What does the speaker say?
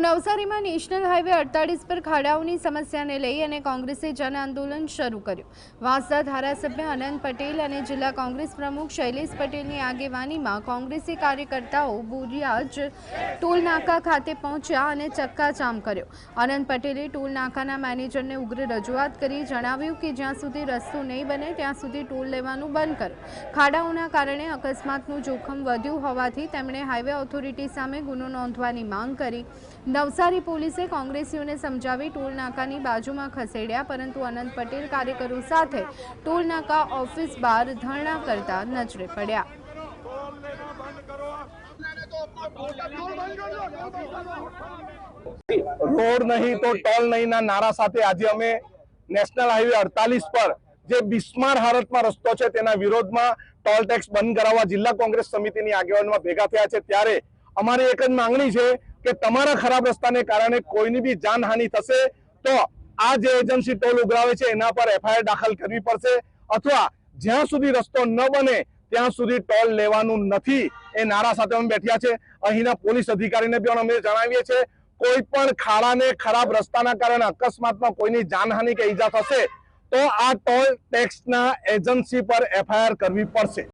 નવસારીમાં national highway અડતાલીસ પર ખાડાઓની સમસ્યાને લઈ અને કોંગ્રેસે જન આંદોલન શરૂ કર્યું. વાંસદા ધારાસભ્ય અનંત પટેલ અને જિલ્લા કોંગ્રેસ પ્રમુખ શૈલેષ પટેલની આગેવાનીમાં કોંગ્રેસી કાર્યકર્તાઓ બોરિયાજ ટોલનાકા ખાતે પહોંચ્યા અને ચક્કાજામ કર્યો. અનંત પટેલે ટોલનાકાના મેનેજરને ઉગ્ર રજૂઆત કરી જણાવ્યું કે જ્યાં સુધી રસ્તો નહીં બને ત્યાં સુધી ટોલ લેવાનું બંધ કરો. ખાડાઓના કારણે અકસ્માતનું જોખમ વધ્યું હોવાથી તેમણે હાઈવે ઓથોરિટી સામે ગુનો નોંધવાની માંગ કરી. નવસારી પોલીસે કોંગ્રેસીઓને સમજાવી ટોલ નાકાની બાજુમાં ખસેડ્યા, પરંતુ અનંત પટેલ કાર્યકરો સાથે ટોલ નાકા ઓફિસ બહાર ધરણા કરતા નજરે પડ્યા. રોડ નહીં તો ટોલ નહીં નારા સાથે આજે અમે નેશનલ હાઈવે અડતાલીસ પર જે બિસ્માર હાલતમાં રસ્તો છે તેના વિરોધમાં ટોલ ટેક્સ બંધ કરાવવા જિલ્લા કોંગ્રેસ સમિતિની આગેવાનમાં ભેગા થયા છે. ત્યારે અમારી એક જ માંગણી છે કે તમારા ખરાબ રસ્તાને કારણે કોઈની બી જાનહાનિ થશે, તો આ જે એજન્સી ટોલ ઉઘરાવે છે, એના પર એફઆઈઆર દાખલ કરવી પડશે. અથવા જ્યાં સુધી રસ્તો ન બને, ત્યાં સુધી ટોલ લેવાનું નથી. એ નારા સાથે અમે બેઠ્યા છે. અહીંના પોલીસ અધિકારીને પણ અમે જણાવીએ છીએ, કોઈ પણ ખાડાને ખરાબ રસ્તાના કારણે અકસ્માતમાં કોઈની જાનહાનિ કે ઈજા થશે, તો આ ટોલ ટેક્સના એજન્સી પર એફઆઈઆર કરવી પડશે.